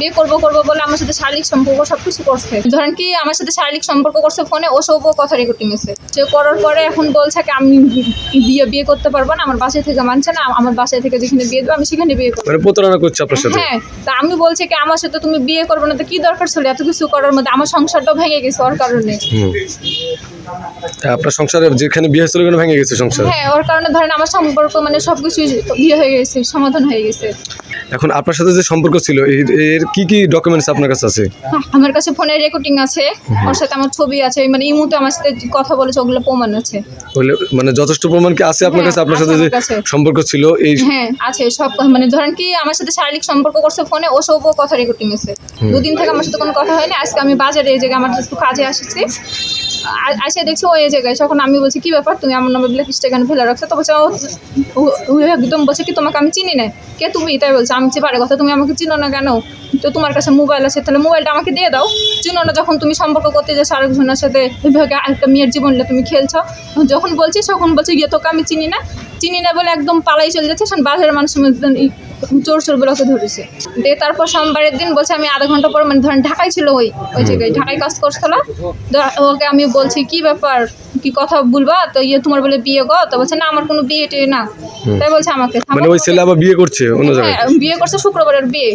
বিয়ে করব করব বলে আমার সাথে শারীরিক সম্পর্ক সব কিছু করছে। ধরেন কি আমার সাথে শারীরিক সম্পর্ক করছে ফোনে ও সবও কথা রেকর্ডিং এসে সে করার পরে এখন বলছে কি আমি বিয়ে বিয়ে করতে পারব না আমার বাসায় থেকে মানছে না আমার বাসায় থেকে যেখানে বিয়ে দেবো আমি সেখানে বিয়ে করব। মানে প্রতারণা করছে আপনার সাথে? হ্যাঁ তা আমি বলছি কি আমার সাথে তুমি বিয়ে করবে না তো কি দরকার ছিল? এত কিছু করার মধ্যে আমার সংসারটাও ভেঙে গেছে ওর কারণে। আপনার সংসারে যেখানে বিয়ে হয়েছিল ওখানে ভেঙে গেছে সংসার? হ্যাঁ ওর কারণে ধরেন আমার সম্পর্ক মানে সবকিছু বিয়ে হয়ে গেছে সমাধান হয়ে গেছে। এখন আপনার সাথে যে সম্পর্ক ছিল এর- এর কি কি ডকুমেন্টস আপনার কাছে আছে? আমার কাছে ফোনের রেকর্ডিং আছে ওর সাথে আমার ছবি আছে মানে ইমুতে আমার সাথে কথা বলেছে ওগুলো প্রমাণ আছে। বলে মানে যথেষ্ট প্রমাণ কি আছে আপনার হ্যাঁ, কাছে? আপনার সাথে যে আমার কাছে। সম্পর্ক ছিল এই হ্যাঁ আছে সব মানে ধরেন কি আমার সাথে শারীরিক সম্পর্ক করছে ফোনে ও সবও কথা রেকর্ডিং আছে। দুদিন থেকে আমার সাথে কোনো কথা হয়নি আজকে আমি বাজারে এই জায়গায় আমার একটু কাজে আসছি। আসে দেখছি ওই জায়গায়। তখন আমি বলছি, কি ব্যাপার? তুমি আমার নামে ব্ল্যাক কেন ফেলে রাখছো? তো বলছে একদম বলছে কি, তোমাকে আমি চিনি না। কে তুমি? তাই বলছে, আমি যে পারে কথা, তুমি আমাকে চিনো না কেন? তো তোমার কাছে মোবাইল আছে, তাহলে মোবাইলটা আমাকে দিয়ে দাও। চিনো না যখন তুমি সম্পর্ক করতে যাচ্ছ আরেকজনের সাথে একটা মেয়ের জীবন নিয়ে তুমি খেলছো। যখন বলছি তখন বলছে ইয়ে তোকে আমি চিনি না। চিনি না বলে একদম পালাই চলে যাচ্ছে সেখানে বাজারের মানুষ চোর চোর বলে ওকে ধরেছে। দিয়ে তারপর সোমবারের দিন বলছে আমি আধা ঘণ্টা পর মানে ধরেন ঢাকায় ছিল ওই ওই জায়গায় ঢাকায় কাজ করছিল ওকে আমি বলছি কি ব্যাপার? কি কথা বলবা? তো ইয়ে তোমার বলে বিয়ে গো? তো বলছে না আমার কোনো বিয়ে টিয়ে না। তাই বলছে আমাকে মানে ওই ছেলে আবার বিয়ে করছে অন্য জায়গায়? হ্যাঁ বিয়ে করছে শুক্রবারের বিয়ে।